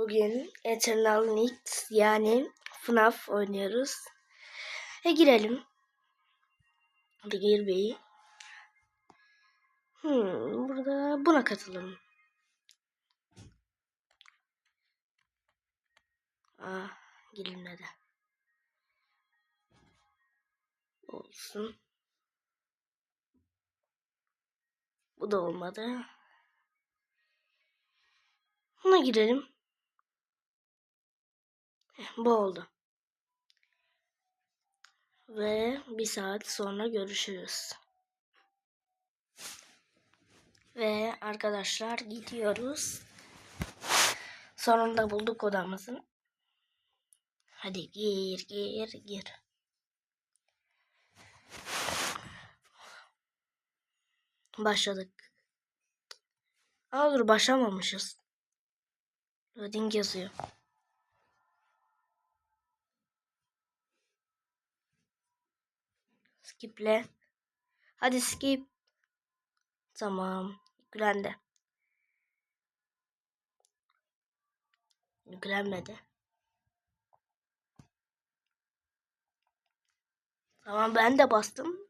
Bugün Eternal Night yani FNAF oynuyoruz. E girelim. Hadi gir beyi. Hmm, burada buna katalım. Ah, girilmedi. Olsun. Bu da olmadı. Buna girelim. Bu oldu. Ve bir saat sonra görüşürüz. Ve arkadaşlar gidiyoruz. Sonunda bulduk odamızı. Hadi gir gir gir. Başladık. Aa dur başlamamışız. Loading yazıyor. Skiple. Hadi skip. Tamam. Yüklendi. Yüklenmedi. Tamam ben de bastım.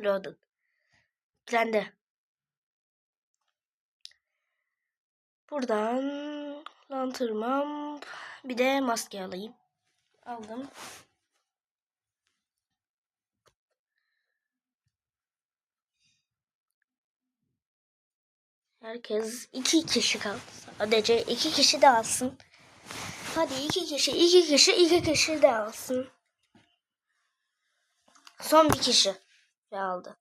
Loaded. Yüklendi. Buradan lantırmam. Bir de maske alayım. Aldım. Herkes iki kişi kaldı. Sadece iki kişi de alsın. Hadi iki kişi, iki kişi, iki kişi de alsın. Son bir kişi aldı.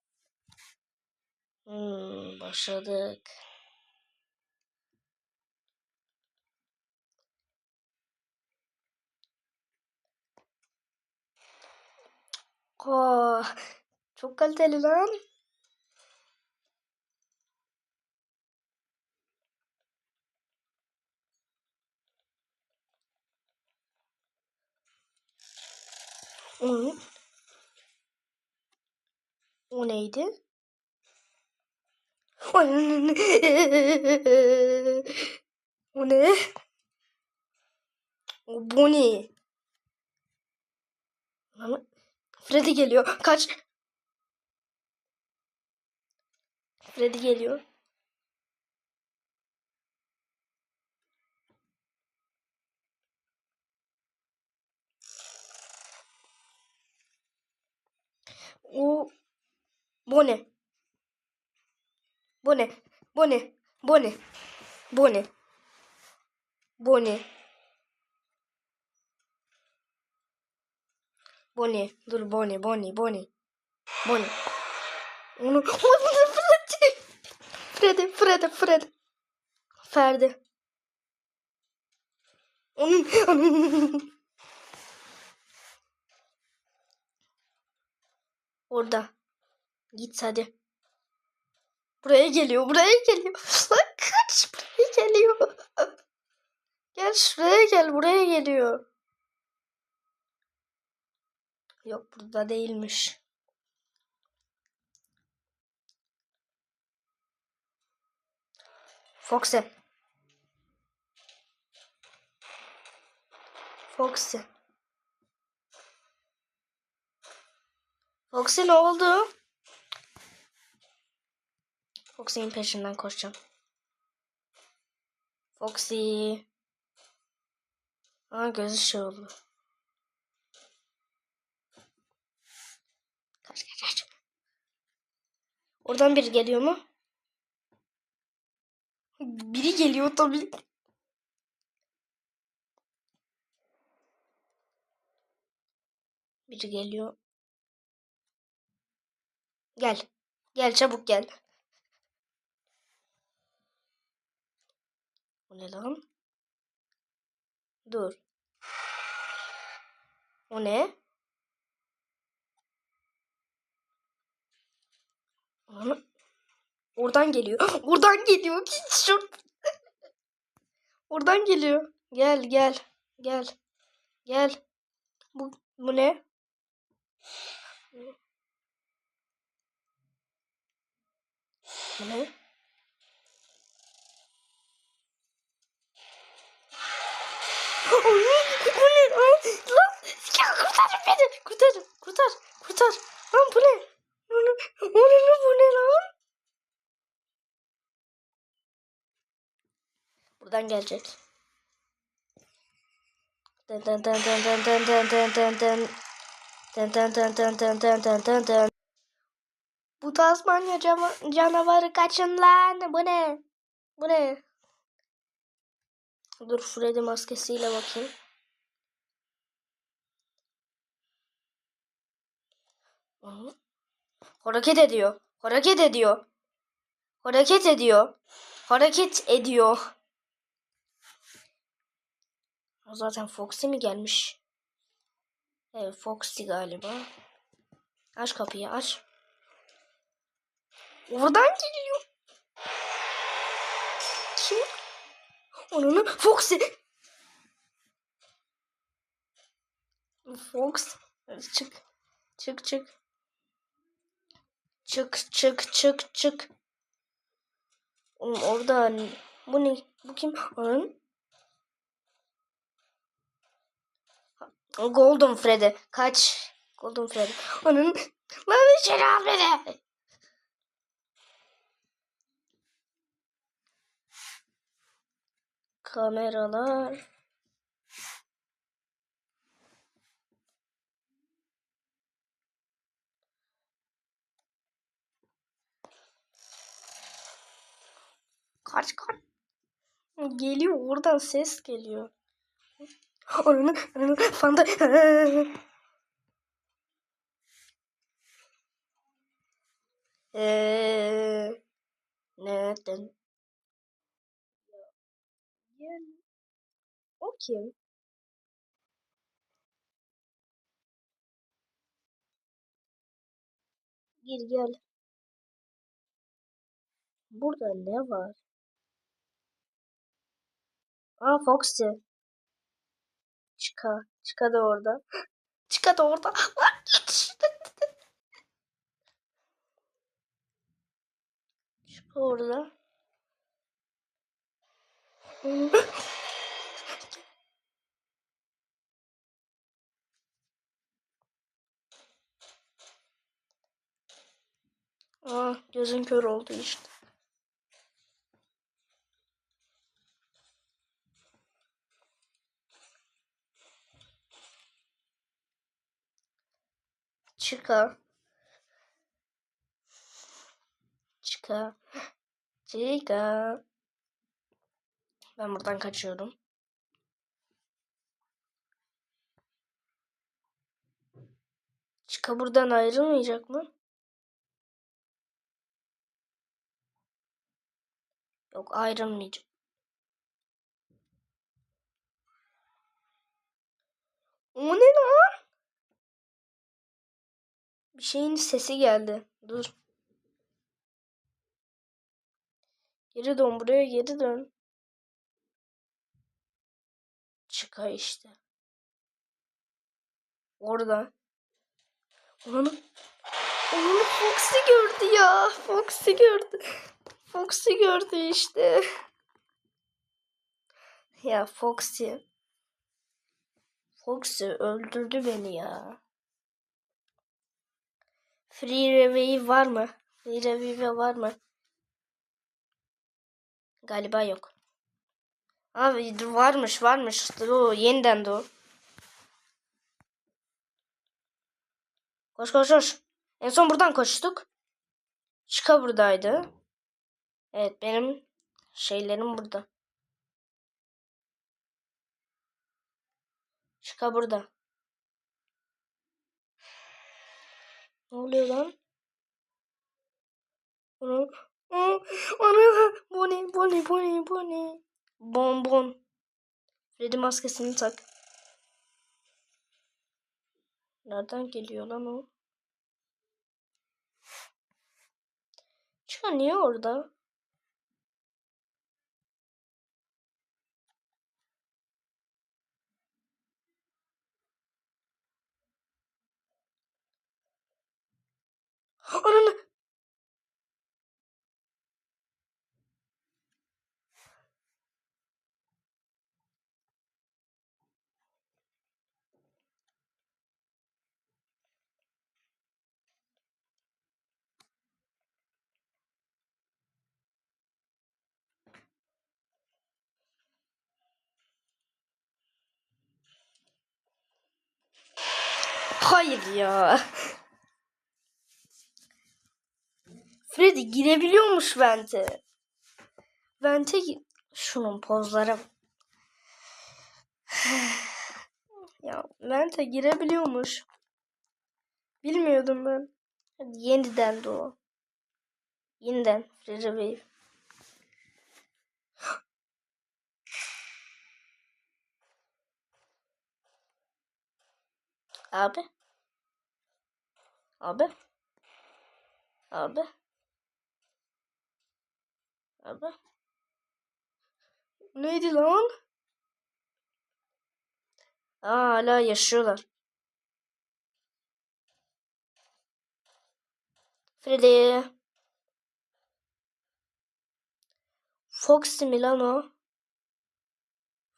Hmm, başladık. Oh, çok kaliteli lan. O, o neydi? O ne? O bu ne? Freddy geliyor. Kaç. Freddy geliyor. O bu ne? Bu ne? Bu ne? Bu ne? Bu ne? Bu ne? Bonnie. Dur Bonnie, Bonnie, Bonnie. Bonnie. Onu... Freddy, Freddy, Freddy. Ferdi. Onun... Orada. Git hadi. Buraya geliyor, buraya geliyor. Kaç, buraya geliyor. Gel şuraya gel, buraya geliyor. Yok burada değilmiş. Foxy. Foxy. Foxy ne oldu? Foxy'nin peşinden koşacağım. Foxy. Aa gözü şey oldu. Kaç kaç kaç. Oradan biri geliyor mu? Biri geliyor tabii. Biri geliyor. Gel. Gel çabuk gel. O ne lan? Dur. O ne? Onu- Oradan geliyor. Oradan geliyor. Şur. Oradan geliyor. Gel gel. Gel. Gel. Bu, bu ne? Bu ne? Ay, bu ne lan? Lan ya kurtarın beni. Kurtar, kurtar, kurtar. Lan bu ne? Bu ne, bu ne, lan? Buradan gelecek. Dın dın dın dın dın dın dın. Dın dın dın dın dın dın dın dın dın. Bu Tasmanya cama- canavarı kaçın lan. Bu ne? Bu ne? Dur Freddy maskesiyle bakayım. Hareket ediyor. Hareket ediyor. Hareket ediyor. Hareket ediyor. O zaten Foxy mi gelmiş? Evet Foxy galiba. Aç kapıyı aç. Oradan geliyor. Kim? Onun Foxy. Fox. Çık. Çık çık. Çık çık çık çık. Oğlum orada bu ne? Bu kim? Onun. Golden Freddy. Kaç. Golden Freddy. Onun. Lan içeri al beni. Kameralar. Kaç kaç. Geliyor oradan ses geliyor. Onun fanda. Eee neden? Gel. O kim? Gir gel. Burada ne var? Aa Foxy. Çıka. Çıka da orada. Çıka da orada. Lan git. Çıka orada. Aa gözün kör oldu işte. Çıka. Çıka. Çıka. Ben buradan kaçıyorum. Çıka buradan ayrılmayacak mı? Yok ayrılmayacak. O ne lan? Bir şeyin sesi geldi. Dur. Geri dön buraya geri dön. Çıka işte. Orada. Onu onu Foxy gördü ya. Foxy gördü. Foxy gördü işte. Ya Foxy. Foxy öldürdü beni ya. Free Revive var mı? Free Revive var mı? Galiba yok. Abi varmış varmış. O yeniden doğ. Koş koş koş. En son buradan koştuk. Şika buradaydı. Evet benim şeylerim burada. Şika burada. Ne oluyor lan? Onu, onu, bu ne, bu ne, bu ne, bu ne? Bonbon. Freddy maskesini tak. Nereden geliyor lan o? Çıka niye orada? Ananı. Hayır ya. Freddy girebiliyormuş Vente. Vente şunun pozları. ya Vente girebiliyormuş. Bilmiyordum ben. Hadi yeniden doğ. Yeniden Freddy Bey. Abi. Abi. Abi. Abi. Neydi lan? Aa, hala yaşıyorlar. Freddy. Foxy mi lan o?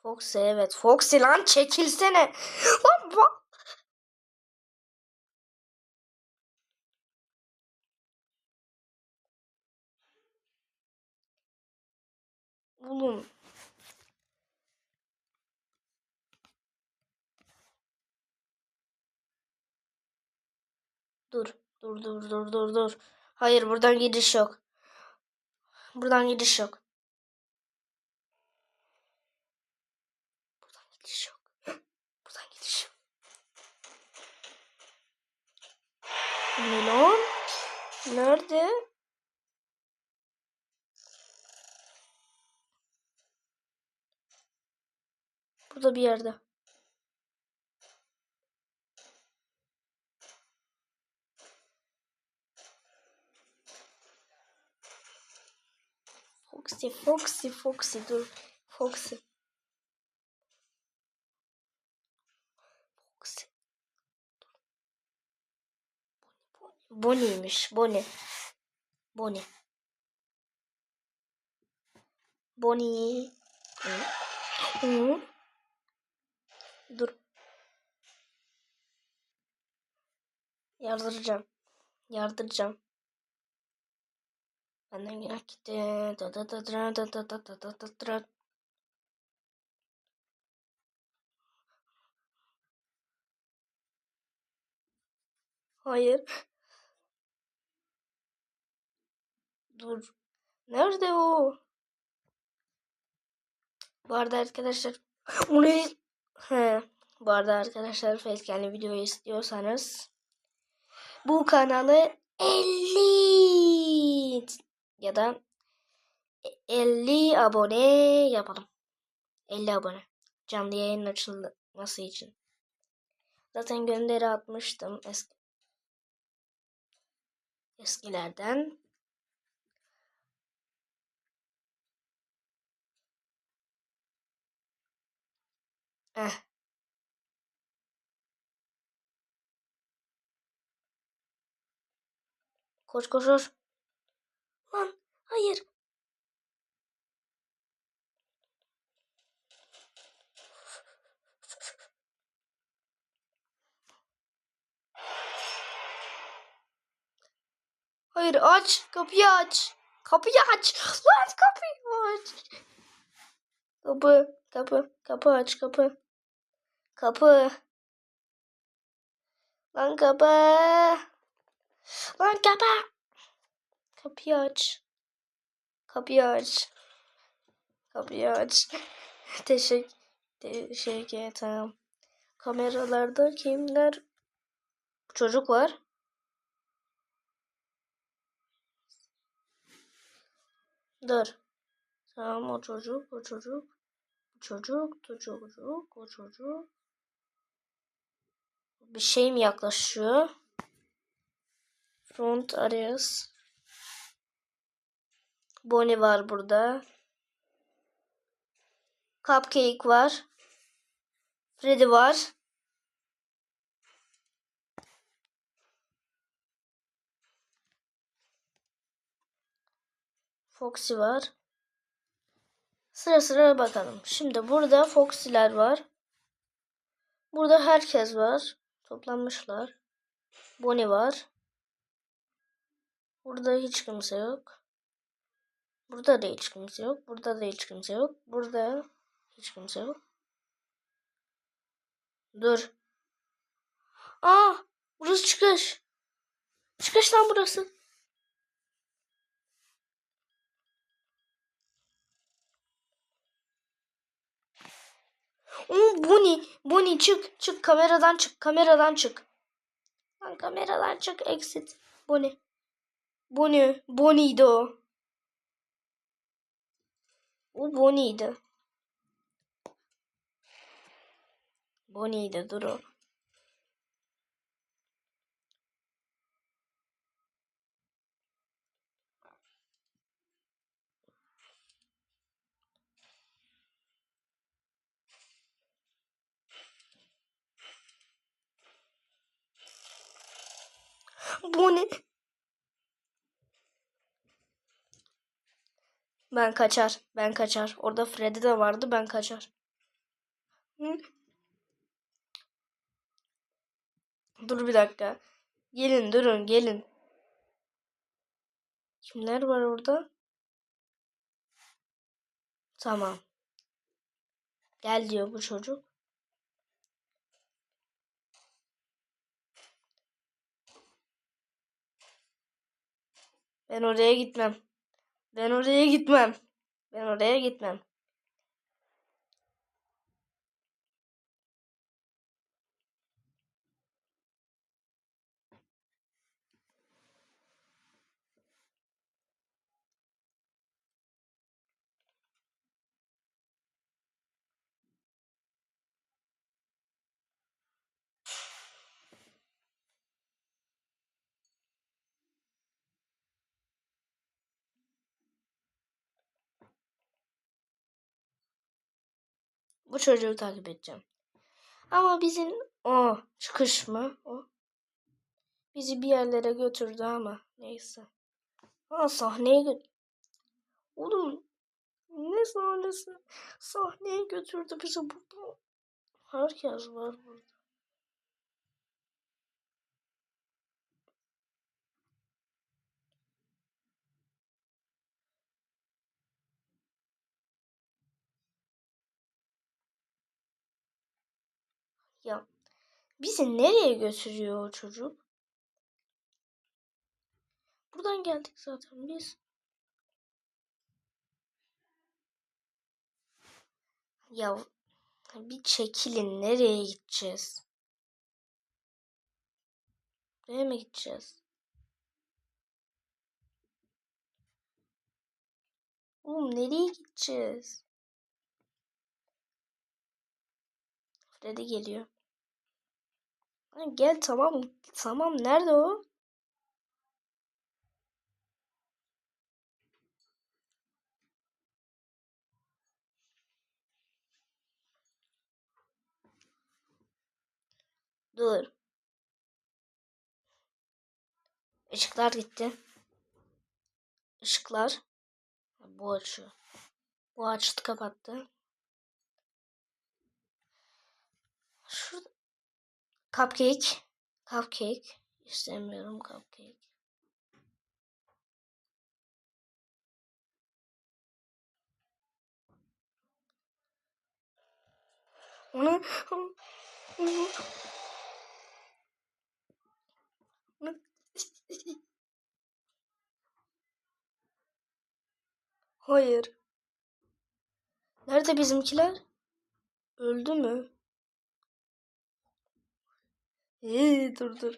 Foxy evet. Foxy lan çekilsene. Lan Oğlum. Dur. Dur dur dur dur dur. Hayır buradan gidiş yok. Buradan gidiş yok. Buradan gidiş yok. Buradan gidiş yok. Ne lan? Nerede? Burada bir yerde. Foxy, Foxy, Foxy dur. Foxy. Foxy. Bonnie'ymiş. Bonnie. Bonnie. Bonnie. Hı? Hı? Dur. Yardıracağım. Yardıracağım. Benden günah gitti. Da da da da da da da da da da da. Hayır. Dur. Nerede o? Bu arada arkadaşlar bu ne? He. Bu arada arkadaşlar facecam'li videoyu istiyorsanız bu kanalı 50 ya da 50 abone yapalım. 50 abone. Canlı yayın açılması için. Zaten gönderi atmıştım eski eskilerden. Eh. Koş koş. Lan hayır. Hayır aç. Kapıyı aç. Kapıyı aç. Lan kapıyı aç. Kapı. Kapı. Kapı aç kapı. Kapı. Lan kapı. Lan kapı. Kapıyı aç. Kapıyı aç. Kapıyı aç. Teşekkür. Teşekkür tamam. Kameralarda kimler? Çocuk var. Dur. Tamam o çocuk, o çocuk. Bu çocuk, çocuk, o çocuk. Bir şey mi yaklaşıyor? Front Arias. Bonnie var burada. Cupcake var. Freddy var. Foxy var. Sıra sıra bakalım. Şimdi burada Foxy'ler var. Burada herkes var. Toplanmışlar. Bonnie var. Burada hiç kimse yok. Burada da hiç kimse yok. Burada da hiç kimse yok. Burada hiç kimse yok. Dur. Aa! Burası çıkış. Çıkış lan burası. Oo, Bonnie, Bonnie çık, çık kameradan çık, kameradan çık. Lan kameradan çık, exit. Bonnie. Bonnie, Bonnie'ydi o. O Bonnie'ydi. Bonnie'ydi, dur o. Bonnie. Ben kaçar. Ben kaçar. Orada Freddy de vardı. Ben kaçar. Hı? Dur bir dakika. Gelin durun gelin. Kimler var orada? Tamam. Gel diyor bu çocuk. Ben oraya gitmem. Ben oraya gitmem. Ben oraya gitmem. Bu çocuğu takip edeceğim. Ama bizim o çıkış mı? O bizi bir yerlere götürdü ama neyse. Ha sahneye gö- Oğlum ne sahnesi? Sahneye götürdü bizi burada. Herkes var burada. Ya bizi nereye götürüyor o çocuk? Buradan geldik zaten biz. Ya bir çekilin nereye gideceğiz? Nereye mi gideceğiz? Oğlum nereye gideceğiz? Freddy geliyor. Ha, gel tamam tamam nerede o? Dur. Işıklar gitti. Işıklar. Bu açıyor. Bu açtı kapattı. Şurada. Cupcake. Cupcake. İstemiyorum cupcake. Onu Hayır. Nerede bizimkiler? Öldü mü? İyi dur dur.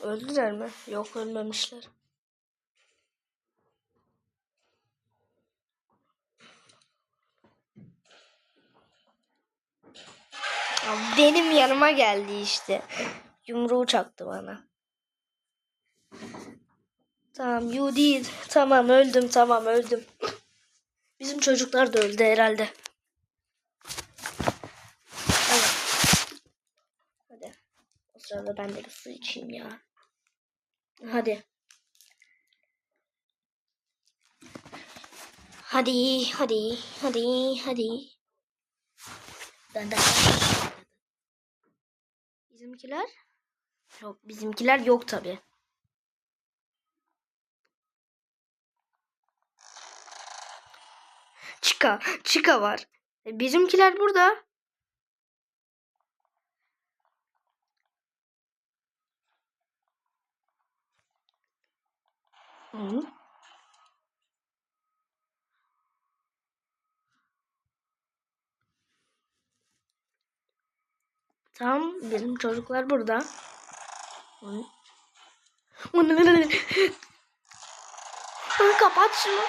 Öldüler mi? Yok ölmemişler. Benim yanıma geldi işte. Yumruğu çaktı bana. Tamam you değil. Tamam öldüm tamam öldüm. Bizim çocuklar da öldü herhalde. Hadi. Hadi. O sırada ben de bir su içeyim ya. Hadi. Hadi, hadi, hadi, hadi. Dön, dön, dön. Bizimkiler? Yok, bizimkiler yok tabi. Chica, Chica var. E, Bizimkiler burada. Tamam bizim çocuklar burada. Hı, Kapat şunu.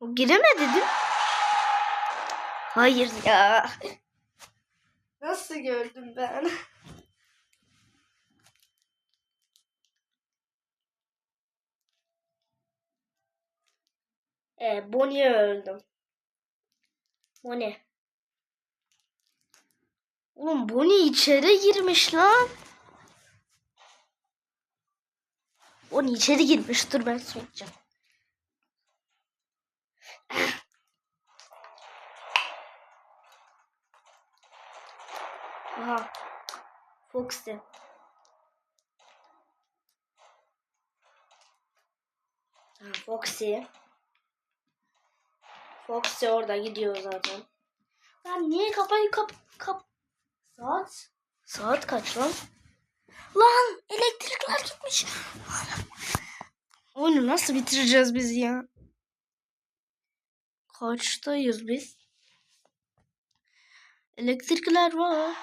O giremedi değil mi? Hayır ya. Nasıl gördüm ben? E, Bonnie öldüm. Bonnie. Oğlum Bonnie içeri girmiş lan. Bonnie içeri girmiş. Dur ben söyleyeceğim. Aha. Foxy. Ha, Foxy. Foxy orada gidiyor zaten. Lan niye kafayı kap kap saat saat kaç lan? Lan elektrikler gitmiş. Oyunu nasıl bitireceğiz biz ya? Kaçtayız biz? Elektrikler var.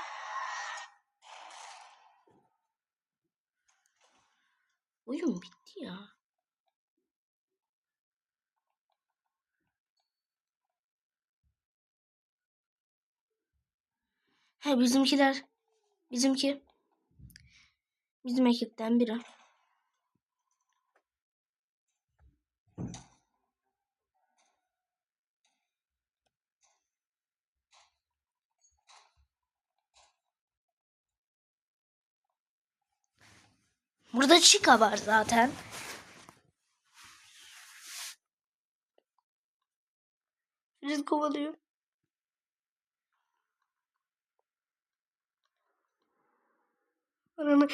Oyun bitti ya. He bizimkiler. Bizimki. Bizim ekipten biri. Burada Chica var zaten. Filiz kovalıyor. Ananı.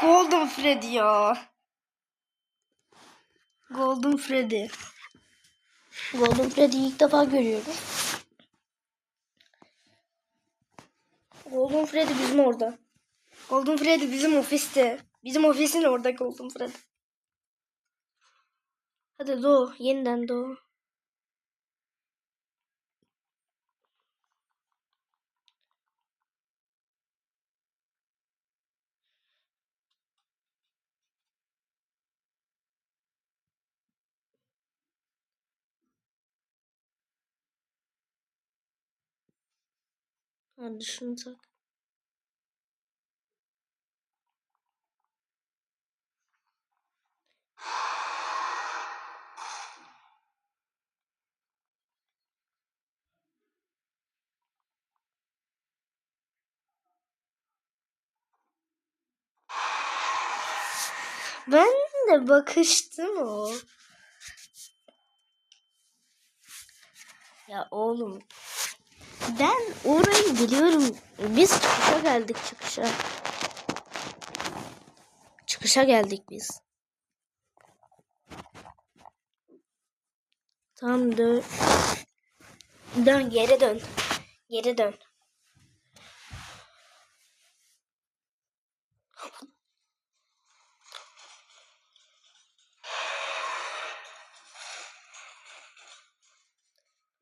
Golden Freddy ya. Golden Freddy. Golden Freddy'yi ilk defa görüyoruz. Golden Freddy bizim orada. Golden Freddy bizim ofiste. Bizim ofisin orada Golden Freddy. Hadi doğ. Yeniden doğ. Hadi şunu tak. Ben de bakıştım o. Ya oğlum. Ben orayı biliyorum. Biz çıkışa geldik çıkışa. Çıkışa geldik biz. Tamam dön. Dön geri dön. Geri dön.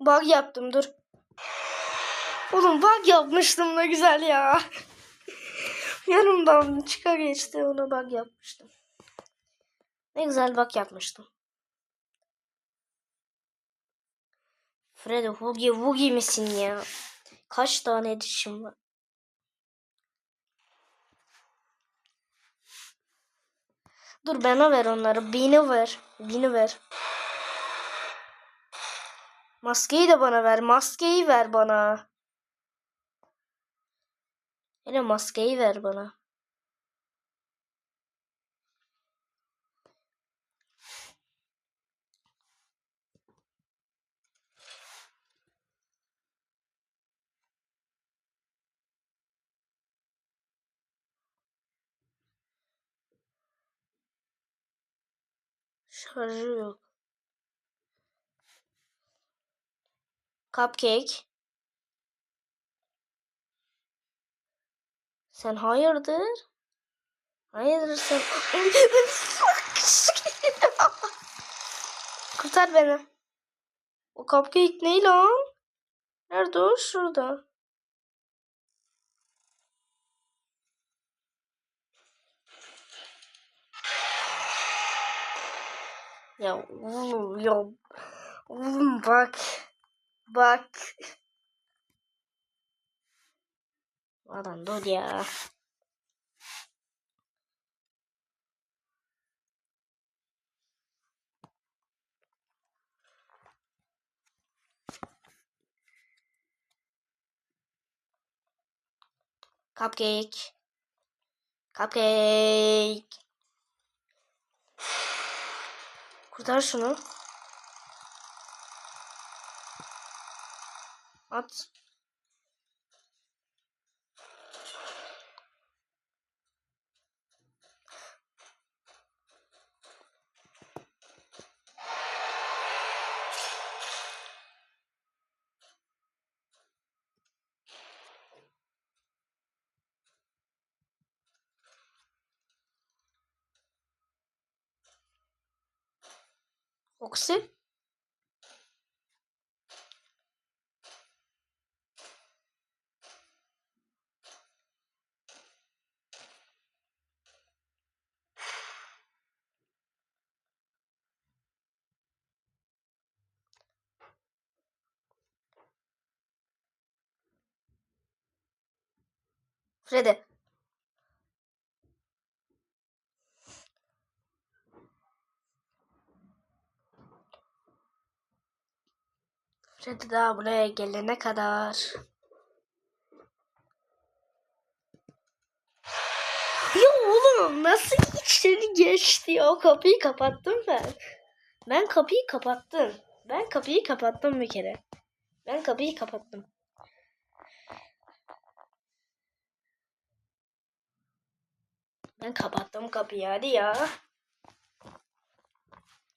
Bug yaptım dur. Oğlum bug yapmıştım ne güzel ya. Yanımdan çıka geçti ona bug yapmıştım. Ne güzel bug yapmıştım. Freddy Hugi Wugi misin ya? Kaç tane dişim var? Dur bana ver onları. Beni ver. Beni ver. Maskeyi de bana ver. Maskeyi ver bana. Hele maskeyi ver bana. Şarjı yok. Cupcake. Sen hayırdır? Hayırdır sen? Kurtar beni. O cupcake ne lan? Nerede o? Şurada. Ya oğlum ya. Oğlum bak. Bak. Adam dur ya. Cupcake. Cupcake. Kurtar şunu. At. Foxy. Freddy. Freddy daha buraya gelene kadar. Ya oğlum nasıl içeri geçti ya? O kapıyı kapattım ben. Ben kapıyı kapattım. Ben kapıyı kapattım bir kere. Ben kapıyı kapattım. Ben kapattım kapıyı hadi ya.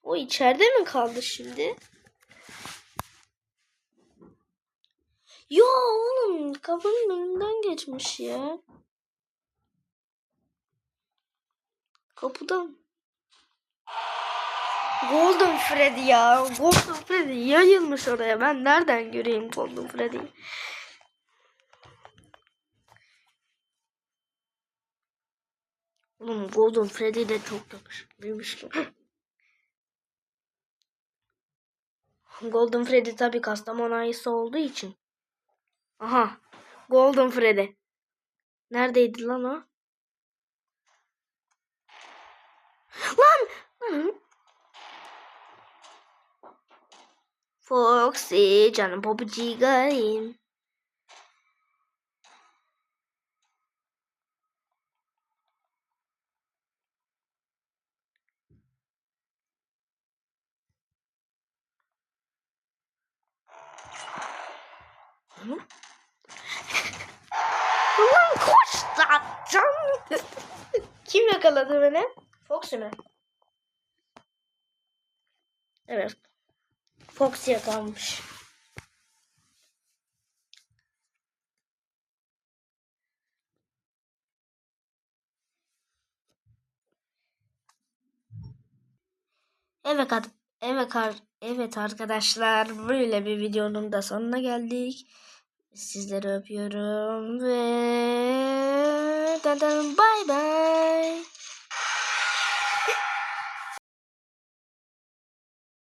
O içeride mi kaldı şimdi? Ya oğlum kapının önünden geçmiş ya. Kapıdan. Golden Freddy ya. Golden Freddy yayılmış oraya. Ben nereden göreyim Golden Freddy'yi? Oğlum Golden Freddy de çok yakışıklıymış. Golden Freddy tabi Kastamonu ayısı olduğu için. Aha. Golden Freddy. Neredeydi lan o? Lan! Foxy canım pabucigayım. Hı? Ulan koş zaten. Kim yakaladı beni? Foxy mi? Evet. Foxy yakalamış. Evet, ad- evet, evet arkadaşlar böyle bir videonun da sonuna geldik. Sizleri öpüyorum ve bye bye.